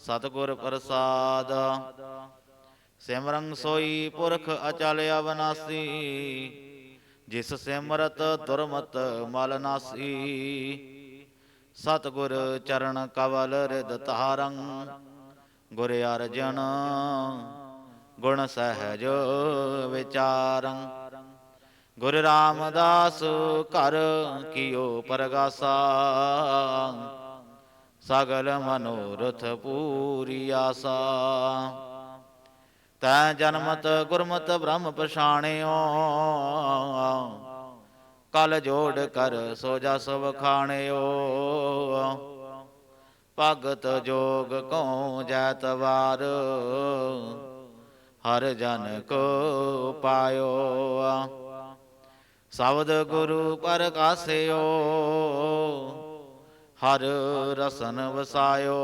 ਸਤਿਗੁਰ ਪ੍ਰਸਾਦ। ਸਿਮਰਨ ਸੋਈ ਪੁਰਖ ਅਚਲ ਅਵਨਾਸੀ, ਜਿਸ ਸਿਮਰਤ ਦੁਰਮਤ ਮਲ ਨਾਸੀ। ਸਤਿਗੁਰ ਚਰਨ ਕਵਲ ਰਿਦ ਧਾਰੰ, ਗੁਰ ਅਰਜਨ ਗੁਣ ਸਹਿਜ ਵਿਚਾਰੰ। ਗੁਰ ਰਾਮਦਾਸ ਘਰ ਕੀਓ ਪਰਗਾਸਾ ਸਗਲ ਮਨੋਰਥ ਪੂਰੀ ਆਸਾ। ਤੈ ਜਨਮਤ ਗੁਰਮਤ ਬ੍ਰਹਮ ਪਛਾਣਿਓ। ਕਲ ਜੋੜ ਕਰ ਸੋ ਜਸ ਵਖਾਣਿਓ। ਭਗਤ ਜੋਗ ਕਉ ਜੈਤ ਵਾਰ। ਹਰ ਜਨ ਕੋ ਪਾਇਓ। ਸ਼ਬਦ ਗੁਰੂ ਪਰ ਪ੍ਰਕਾਸਿਓ ਹਰ ਰਸਨ ਵਸਾਇਓ।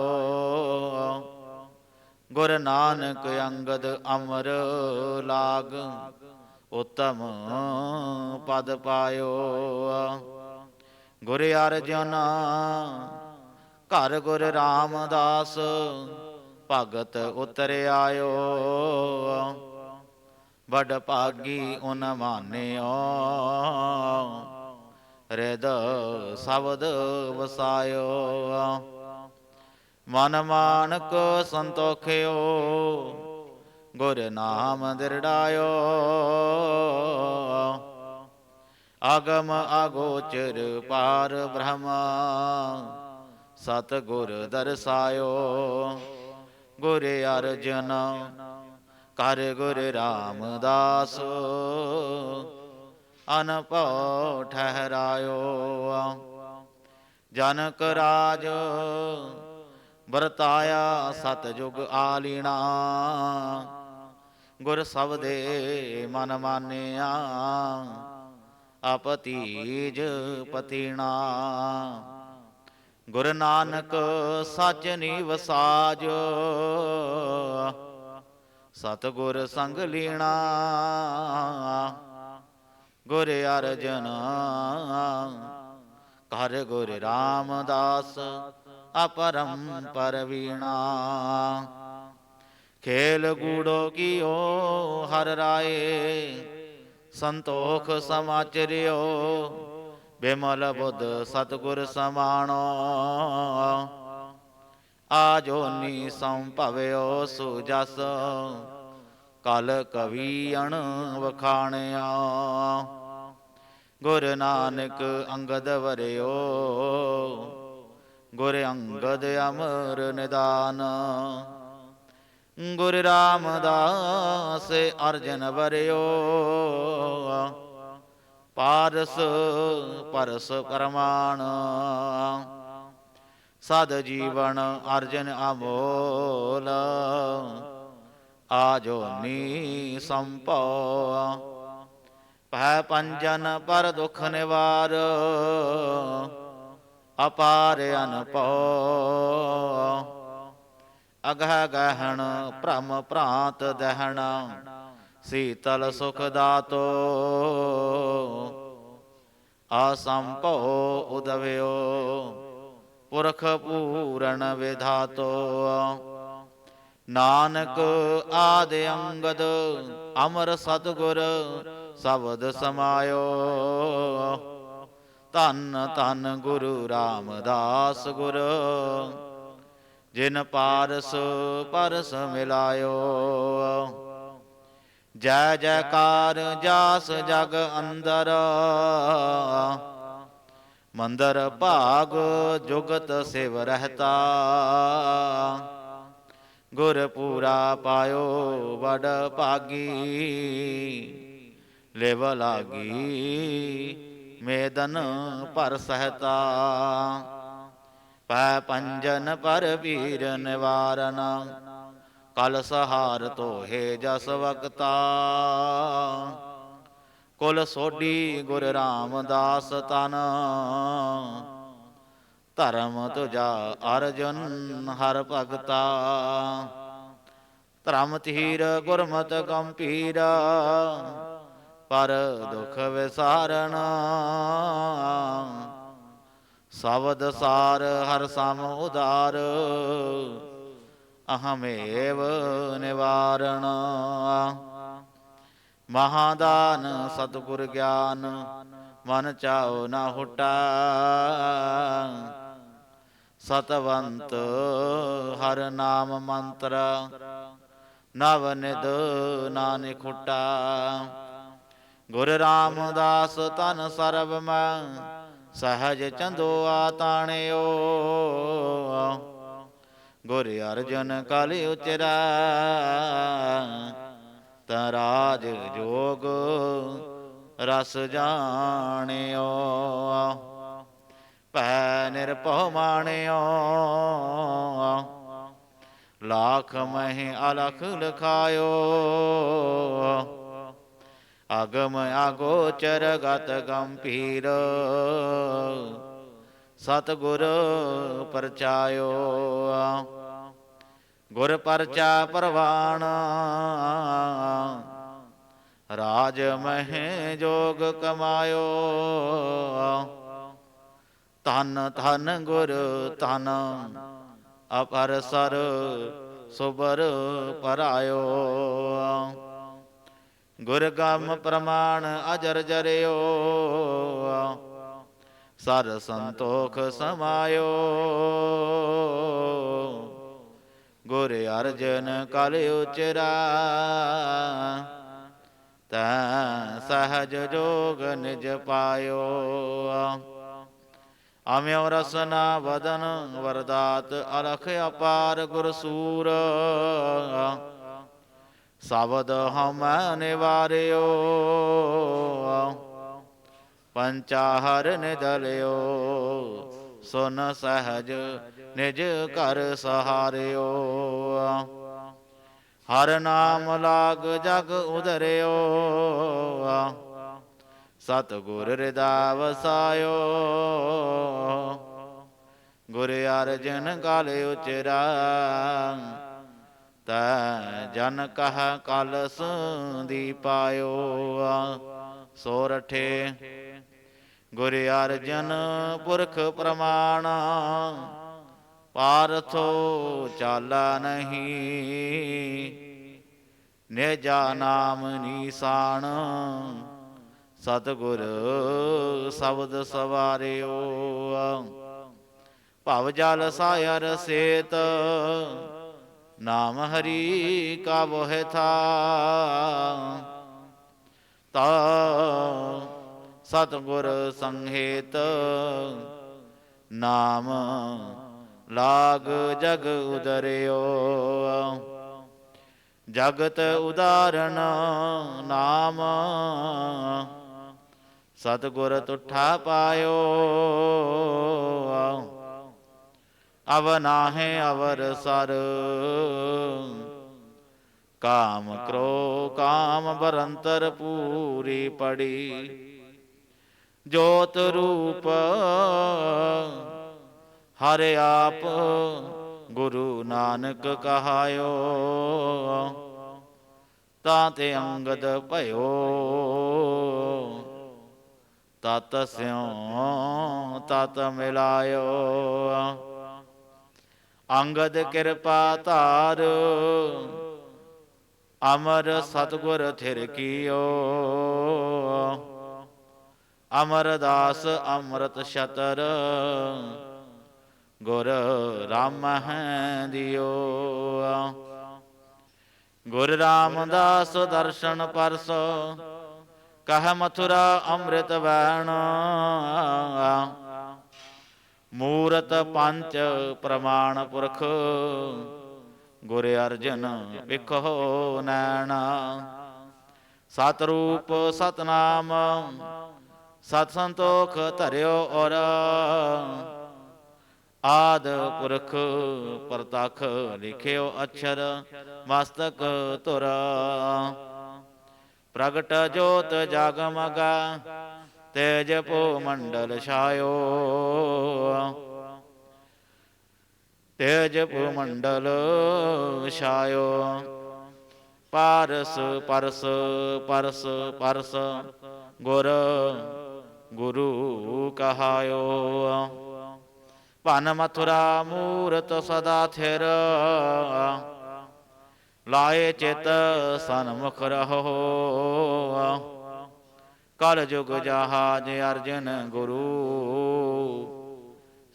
ਗੁਰ ਨਾਨਕ ਅੰਗਦ ਅਮਰ ਲਾਗ, ਉਤਮ ਪਦ ਪਾਇਓ। ਗੁਰ ਅਰਜਨ, ਘਰ ਗੁਰ ਰਾਮਦਾਸ, ਭਗਤ ਉਤਰ ਆਇਓ ਵਡ ਭਾਗੀ ਉਨ ਮਾਨਿਓ। ਰਿਦ ਸ਼ਬਦ ਵਸਾਇਓ। ਮਨ ਮਾਨਕ ਸੰਤੋਖਿਓ, ਗੁਰ ਨਾਮ ਦਿਰੜਾਇਓ। ਆਗਮ ਆਗੋਚਰ ਪਾਰ ਬ੍ਰਹਮ ਸਤ ਗੁਰ ਦਰਸਾਇਓ। ਗੁਰ ਅਰਜਨ, ਕਰ ਗੁਰ ਰਾਮਦਾਸ। ਅਨਭਉ ਠਹਿਰਾਇਓ। ਜਨਕ ਰਾਜ ਵਰਤਾਇਆ ਸਤਜੁਗ ਆਲੀਣਾ। ਗੁਰ ਸਬਦੇ ਮਨ ਮਾਨਿਆ ਆਪਤੀਜ ਪਤੀਣਾ। ਗੁਰ ਨਾਨਕ ਸੱਚ ਨਿਵਸਾਜ ਸਤ ਗੁਰ ਸੰਗ ਲੀਣਾ। ਗੁਰ ਅਰਜਨ, ਕਰ ਗੁਰ ਰਾਮਦਾਸ ਅਪਰਮ ਪਰਵੀਣਾ ਖੇਲ ਗੂੜੋ ਕੀਓ, ਹਰ ਰਾਏ, ਸੰਤੋਖ ਸਮਾਚਰਿਓ, ਬਿਮਲ ਬੁੱਧ ਸਤਗੁਰ ਸਮਾਣੋ। ਆਜੋਨੀ ਸੰਭਵਿਓ ਸੁਜਸ ਕਲ ਕਵੀ ਅਣ ਵਖਾਣਿਆ। ਗੁਰ ਨਾਨਕ ਅੰਗਦ ਵਰਿਓ। ਗੁਰ ਅੰਗਦ ਅਮਰ ਨਿਦਾਨ। ਗੁਰ ਰਾਮਦਾਸ ਅਰਜਨ ਵਰਿਓ। ਪਾਰਸ ਪਰਸ ਪਰਮਾਨ ਸਦ ਜੀਵਨ ਅਰਜਨ ਅਮੋਲ। ਆਜੋ ਨੀ ਸੰਪੋ ਭੈ ਪੰਜਨ ਪਰ ਦੁਖ ਨਿਵਾਰ, ਅਪਾਰ ਅਨਪੋ। ਅਗਹ ਗਹਿਣ ਭ੍ਰਮ ਭ੍ਰਾਂਤ ਦਹਿਣ, ਸੀਤਲ ਸੁਖ ਦਾਤੋ। ਆਸੰਭੋ ਉਦਵਿਓ, ਪੁਰਖ ਪੂਰਨ ਵਿਧਾਤੋ। ਨਾਨਕ ਆਦ ਅੰਗਦ ਅਮਰ ਸਤਗੁਰ ਸ਼ਬਦ ਸਮਾਇਓ। ਧੰਨ ਧੰਨ ਗੁਰੂ ਰਾਮਦਾਸ ਗੁਰ। ਜਿਨ ਪਾਰਸ ਪਰਸ ਮਿਲਾਇਓ। ਜੈ ਜੈਕਾਰ ਜਾਸ ਜਗ ਅੰਦਰ। ਮੰਦਰ ਭਾਗ ਜੁਗਤ ਸਿਵ ਰਹਤਾ। ਗੁਰ ਪੂਰਾ ਪਾਇਓ, ਵਡ ਭਾਗੀ। ਲਿਵ ਲਾਗੀ, ਮੇਦਨ ਪਰ ਸਹਤਾ। ਪੈ ਪੰਜਨ ਪਰ ਵੀਰ ਨਿਵਾਰਨ, ਕਲ ਸਹਾਰ ਤੋਹੇ ਜਸ ਵਕਤਾ। ਕੁਲ ਸੋਢੀ ਗੁਰ ਰਾਮਦਾਸ ਤਨ ਧਰਮ ਤੁਜਾ ਅਰਜਨ ਹਰ ਭਗਤਾ। ਧਰਮ ਧੀਰ ਗੁਰਮਤ ਗੰਭੀਰ, ਪਰ ਦੁਖ ਵਿਸਾਰਣ। ਸਬਦ ਸਾਰ ਹਰ ਸਮ ਉਦਾਰ, ਅਹਮੇਵ ਨਿਵਾਰਣ। ਮਹਾਦਾਨ ਸਤਿਗੁਰ ਗਿਆਨ, ਮਨ ਚਾਉ ਨਾ ਹੁਟਾ। ਸਤਵੰਤ, ਹਰ ਨਾਮ ਮੰਤਰ, ਨਵ ਨਿਦ ਨਾਨਕ ਹੁਟਾ ਗੁਰ ਰਾਮਦਾਸ ਤਨ ਸਰਬ ਮੈਂ, ਸਹਜ ਚੰਦੋਆ ਤਾਣਿਓ ਗੁਰ ਅਰਜਨ ਕਲ ਉਚਰਾ ਤਰਾਜ ਜੋਗ ਰਸ ਜਾਣਿਓ। ਭੈ ਨਿਰਭਉ ਮਾਣਿਓ। ਲਾਖ ਮਹਿ ਅਲਖ ਲਖਾਇਓ। ਅਗਮ ਅਗੋਚਰ ਗਤ ਗੰਭੀਰ। ਸਤਿਗੁਰ ਪਰਚਾਇਓ। ਗੁਰ ਪਰਚਾ ਪਰਵਾਣ। ਰਾਜ ਮਹਿ ਜੋਗ ਕਮਾਇਓ। ਧਨ ਧਨ ਗੁਰ, ਧਨ। ਅਪਰ ਸਰ ਸੁਬਰ ਪਰਾਇਓ। ਗੁਰ ਗਮ ਪ੍ਰਮਾਣ ਅਜਰ ਜਰਿਓ। ਸਰ ਸੰਤੋਖ ਸਮਾਇਓ। ਗੁਰ ਅਰਜਨ ਕਲ ਉਚਰਾ। ਤੈ ਸਹਜ ਜੋਗ ਨਿਜ ਪਾਇਓ। ਅਮਿਓ ਰਸਨਾ ਵਦਨ ਵਰਦਾਤ ਅਲਖ ਅਪਾਰ ਗੁਰ ਸੂਰ ਸਬਦ ਹਮੈ ਨਿਵਾਰਿਓ। ਪੰਚਾਹਰ ਨਿਦਲਿਓ। ਸੁਨ ਸਹਜ ਨਿਜ ਘਰ ਸਹਾਰਿਓ। ਹਰ ਨਾਮ ਲਾਗ ਜਗ ਉਦਰਿਓ। ਸਤ ਗੁਰ ਹਿਰਦਾ ਵਸਾਇਓ ਗੁਰ ਅਰਜਨ ਗਲ ਉਚਰਾ। ਤੈ ਜਨ ਕਹ ਕਲਸ ਦੀ ਪਾਇਓ ਸੋਰਠੇ ਗੁਰ ਅਰਜਨ ਪੁਰਖ ਪ੍ਰਮਾਣ। ਪਾਰਥੋ ਚਾਲਾ ਨਹੀਂ। ਨਿਜਾ ਨਾਮ ਨੀਸਾਨ ਸਤਿਗੁਰ ਸ਼ਬਦ ਸਵਾਰਿਓ ਭਵ ਜਲ ਸਾਇਰ ਸੇਤ। ਨਾਮ ਹਰੀ ਕਾ ਬੋਹਿ ਥਾ। ਤਾ ਸਤਿਗੁਰ ਸੰਹੇਤ। ਨਾਮ ਲਾਗ ਜਗ ਉਦਰਿਓ। ਜਗਤ ਉਦਾਰਣ ਨਾਮ। ਸਤਿਗੁਰ ਤੁਠਾ ਪਾਇਓ। ਅਵ ਨਾਹੇ ਅਵਰ ਸਰ। ਕਾਮ ਕ੍ਰੋ, ਕਾਮ ਬਰੰਤਰ ਪੂਰੀ ਪੜੀ। ਜੋਤ ਰੂਪ ਹਰਿ ਆਪ ਗੁਰੂ ਨਾਨਕ ਕਹਾਇਓ। ਤਾਂ ਤੇ ਅੰਗਦ ਭਇਓ, ਤਤ ਸਿਉ, ਤਤ ਮਿਲਾਇਓ। ਅੰਗਦ ਕਿਰਪਾ ਧਾਰ। ਅਮਰ ਸਤਗੁਰ ਥਿਰ ਕੀਓ। ਅਮਰਦਾਸ ਅੰਮ੍ਰਿਤ ਛਤਰ। ਗੁਰ ਰਾਮ ਹੈ ਦਿਓ। ਗੁਰ ਰਾਮਦਾਸ ਦਰਸ਼ਨ ਪਰਸ। ਕਹ ਮਥੁਰਾ ਅੰਮ੍ਰਿਤ ਵੈਣ। ਮੂਰਤ ਪੰਚ ਪ੍ਰਮਾਣ ਪੁਰਖ, ਗੁਰ ਅਰਜਨ ਵਿਖੋ ਨੈਣਾ। ਸਤ ਰੂਪ ਸਤਨਾਮ, ਸਤ ਸੰਤੋਖ ਧਰਿਓ ਔਰ। ਆਦ ਪੁਰਖ ਪ੍ਰਤਖ ਲਿਖਿਓ ਅਛਰ, ਮਸਤਕ ਧੁਰ। ਪ੍ਰਗਟ ਜੋਤ ਜਗਮਗ ਤੇਜ ਭੂ ਮੰਡਲ ਛਾਇਓ। ਤੇਜ ਭੂ ਮੰਡਲ ਛਾਇਓ। ਪਾਰਸ, ਪਰਸ ਪਰਸ ਪਰਸ, ਗੁਰ, ਗੁਰੂ ਕਹਾਇਓ। ਭਨ ਮਥੁਰਾ ਮੂਰਤ ਸਦਾ ਥਿਰ। ਲਾਏ ਚਿਤ ਸਨਮੁਖ ਰਹੋ। ਕਲ ਜੁਗ ਜਹਾਜ ਅਰਜਨ ਗੁਰੂ।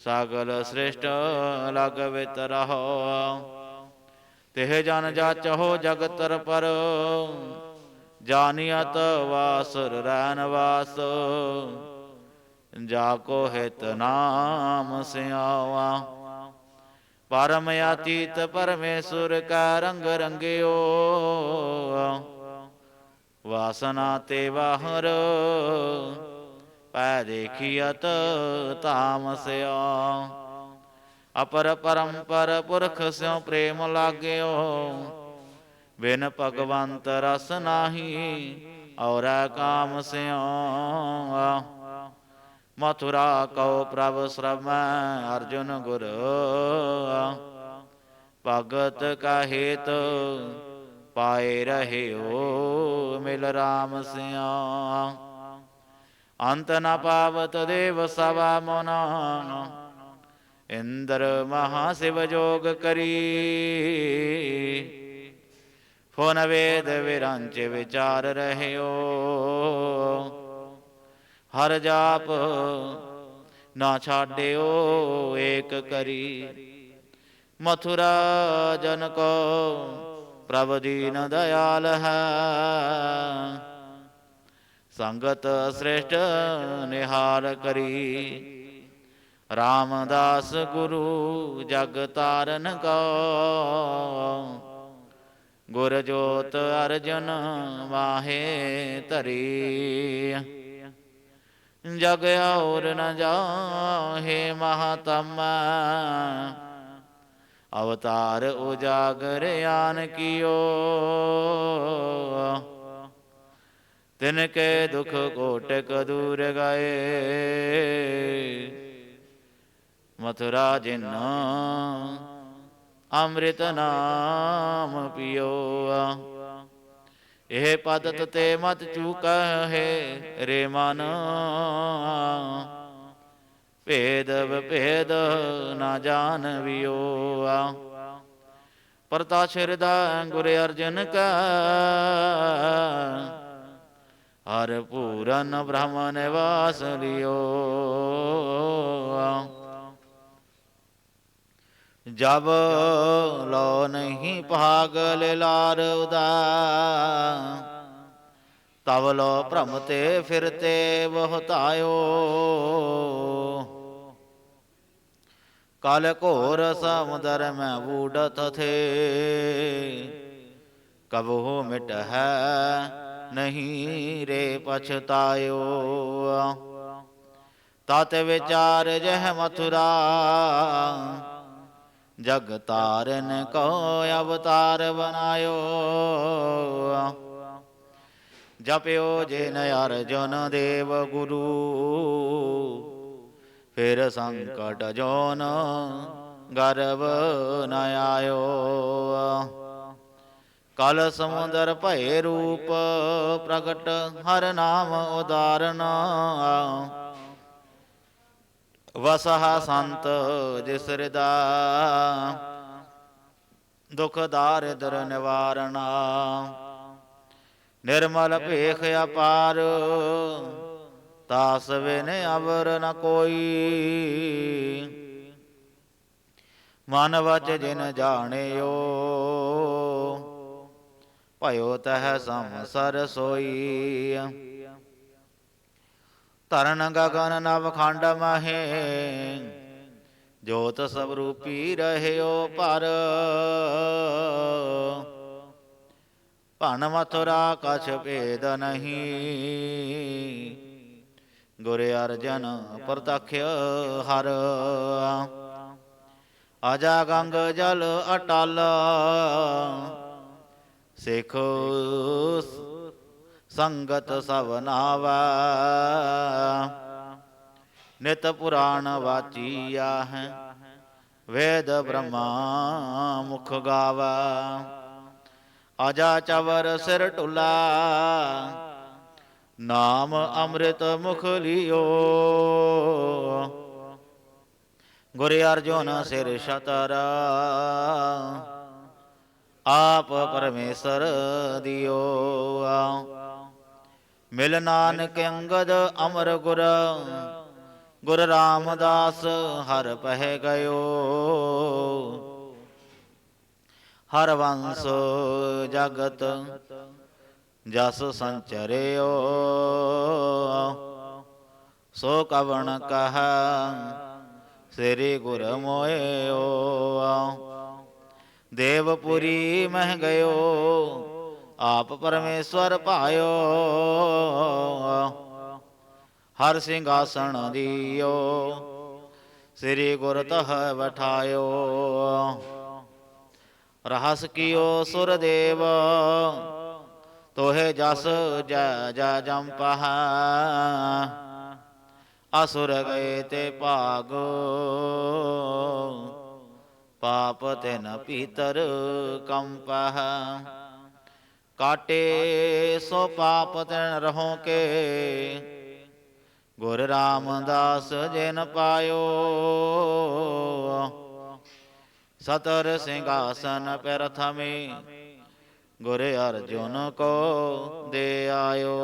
ਸਾਗਲ ਸ੍ਰਿਸ਼ਟ ਲਗ ਵਿਤ ਰਹੋ। ਤਿਹ ਜਨ ਜਾਚੋ ਜਗਤਰ ਪਰ। ਜਾਨੀਅਤ ਵਾਸੁਰ ਰੈਨ ਵਾਸ। ਜਾ ਕੋ ਹਿਤ ਨਾਮ ਸਿਆਵਾ। ਪਰਮ ਅਤੀਤ ਪਰਮੇਸ਼ੁਰ ਕਾ ਰੰਗ ਰੰਗਿਓ। ਵਾਸਨਾ ਤੇ ਵਾਹਰ, ਪੈ ਦੇਖੀਅਤ ਤਾਮਸਿਆ ਅਪਰ ਪਰੰਪਰ ਪੁਰਖ ਸਿਓ ਪ੍ਰੇਮ ਲਾਗਿਓ। ਬਿਨ ਭਗਵੰਤ ਰਸ ਨਾਹੀ ਔਰਾ ਕਾਮ ਸਿਉ ਮਥੁਰਾ ਕਉ ਪ੍ਰਭ ਸ਼ਰਮੈ ਅਰਜੁਨ ਗੁਰ। ਭਗਤ ਕਾ ਹੇਤ ਪਾਏ ਰਹਿਓ, ਮਿਲ ਰਾਮ ਸਿਆ। ਅੰਤ ਨ ਪਾਵਤ ਦੇਵ ਸਵਾ ਮਨਾ। ਇੰਦਰ ਮਹਾ ਸਿਵ ਜੋਗ ਕਰੀ। ਫੋਨ ਵੇਦ ਵਿਰੰਚ ਵਿਚਾਰ ਰਹਿਓ। ਹਰ ਜਾਪ ਨਾ ਛਾਡਿਓ, ਏਕ ਕਰੀ। ਮਥੁਰਾ ਜਨ ਕੋ ਪ੍ਰਭ ਦੀਨ ਦਇਆਲ ਹੈ। ਸੰਗਤ ਸ੍ਰੇਸ਼ਟ ਨਿਹਾਲ ਕਰੀ। ਰਾਮਦਾਸ ਗੁਰੂ ਜਗ ਤਾਰਨ ਕੋ। ਗੁਰ ਜੋਤ ਅਰਜਨ ਵਾਹੇ ਧਰੀ। ਜਗ ਔਰ ਨ ਜਾਹੇ ਮਹਾਤਮ। ਅਵਤਾਰ ਉਜਾਗਰ ਆਨ ਕੀਓ। ਤਿਨ ਕੇ ਦੁਖ ਕੋਟਕ ਦੂਰ ਗਏ। ਮਥੁਰਾ ਜਿਨ ਅੰਮ੍ਰਿਤ ਨਾਮ ਪਿਓ। ਇਹ ਪਦਤ ਤੇ ਮਤ ਚੂਕਹਿ ਰੇ ਮਨ। ਭੇਦ ਭੇਦ ਨਾ ਜਾਣਵਿਓ ਪਰਤਾ ਸ਼ਰਦਾ ਗੁਰ ਅਰਜਨ ਕਾ। ਹਰ ਪੂਰਨ ਬ੍ਰਹਮ ਨਿਵਾਸ ਲਿਓ ਜਬ ਲੋ ਨਹੀਂ ਭਾਗਲ ਲਾਰ ਉਦਾ ਤਬ ਲੋ ਭ੍ਰਮ ਤੇ ਫਿਰਤੇ ਬਹੁਤਾਇਓ। ਕਾਲ ਘੋਰ ਸਮੁਦਰ ਮੈਂ ਬੂਡਤ ਥੇ। ਕਬਹੁ ਮਿਟ ਹੈ ਨਹੀਂ ਰੇ ਪਛਤਾਇਓ। ਤਤ ਵਿਚਾਰ ਜਹ ਮਥੁਰਾ। ਜਗ ਤਾਰਨ ਕੋ ਅਵਤਾਰ ਬਨਾਇਓ ਜਪਿਓ ਜਿਨ ਅਰਜੁਨ ਦੇਵ ਗੁਰੂ। ਫਿਰ ਸੰਕਟ ਜੋਨ ਗਰਭ ਨ ਆਇਓ। ਕਲ ਸਮੁੰਦਰ ਭਏ ਰੂਪ ਪ੍ਰਗਟ, ਹਰ ਨਾਮ ਉਦਾਰਨ ਵਸਹਾ ਸੰਤ ਜਿਸ ਹਿਰਦਾ ਦੁਖ ਦਾਰਿਦਰ ਨਿਵਾਰਣਾ। ਨਿਰਮਲ ਭੇਖ ਅਪਾਰ। ਤਾਸ ਵਿਨ ਅਵਰ ਨ ਕੋਈ। ਮਨ ਵਚ ਜਿਨ ਜਾਣਿਓ, ਭਇਓ ਤਹ ਸੰਸਰ ਸੋਈ। ਤਰਨ ਗਗਨ ਨਵ ਖੰਡ ਮਹੇ, ਜੋਤ ਸਵਰੂਪੀ ਰਹਿਓ ਪਰ। ਭਨ ਮਥੁਰਾ ਕਛ ਭੇਦ ਨਹੀਂ। ਗੁਰ ਅਰਜਨ ਪ੍ਰਤਖ ਹਰ। ਆਜਾ ਗੰਗ ਜਲ ਅਟਲ। ਸਿਖ ਸੰਗਤ ਸਭ ਨਾਵਾ। ਨਿਤ ਪੁਰਾਣ ਵਾਚੀਆ ਹੈ ਵੇਦ ਬ੍ਰਹਮਾ ਮੁਖ ਗਾਵਾ। ਆਜਾ ਚਵਰ ਸਿਰ ਟੁਲਾ ਨਾਮ ਅੰਮ੍ਰਿਤ ਮੁਖ ਲਿਓ। ਗੁਰ ਅਰਜੁਨ ਸਿਰ ਸ਼ਤਰ ਆਪ ਪਰਮੇਸ਼ਰ ਦਿਓ। ਮਿਲ ਨਾਨਕ ਅੰਗਦ ਅਮਰ ਗੁਰ। ਗੁਰ ਰਾਮਦਾਸ ਹਰ ਪਹਿ ਗਇਓ। ਹਰ ਵੰਸ ਜਗਤ ਜਸ ਸੰਚਰਿਓ। ਸੋ ਕਵਣ ਕਹ, ਸ੍ਰੀ ਗੁਰ ਮੋਇਓ ਦੇਵਪੁਰੀ ਮਹਿ ਗਇਓ, ਆਪ ਪਰਮੇਸ਼ਵਰ ਭਾਇਓ। ਹਰ ਸਿੰਘਾਸਣ ਦਿਓ, ਸ੍ਰੀ ਗੁਰ ਤਹ ਬਠਾਇਓ। ਰਹਸ ਕੀਓ ਸੁਰ ਦੇਵ ਤੋਹੇ ਜਸ ਜੈ ਜੈ ਜੰਪਹ ਅਸੁਰ ਗਏ ਤੇ ਭਾਗ। ਪਾਪ ਤੈਨ ਪੀਤਰ ਕੰਪਹ ਕਾਟੇ ਸੋ ਪਾਪ ਤੈਨ ਰਹੋ ਕੇ। ਗੁਰ ਰਾਮਦਾਸ ਜਿਨ ਪਾਇਓ। ਸਤਰ ਸਿੰਘਾਸਨ ਪ੍ਰਥਮੇ ਗੁਰ ਅਰਜੁਨ ਕੋ ਦੇ ਆਇਓ।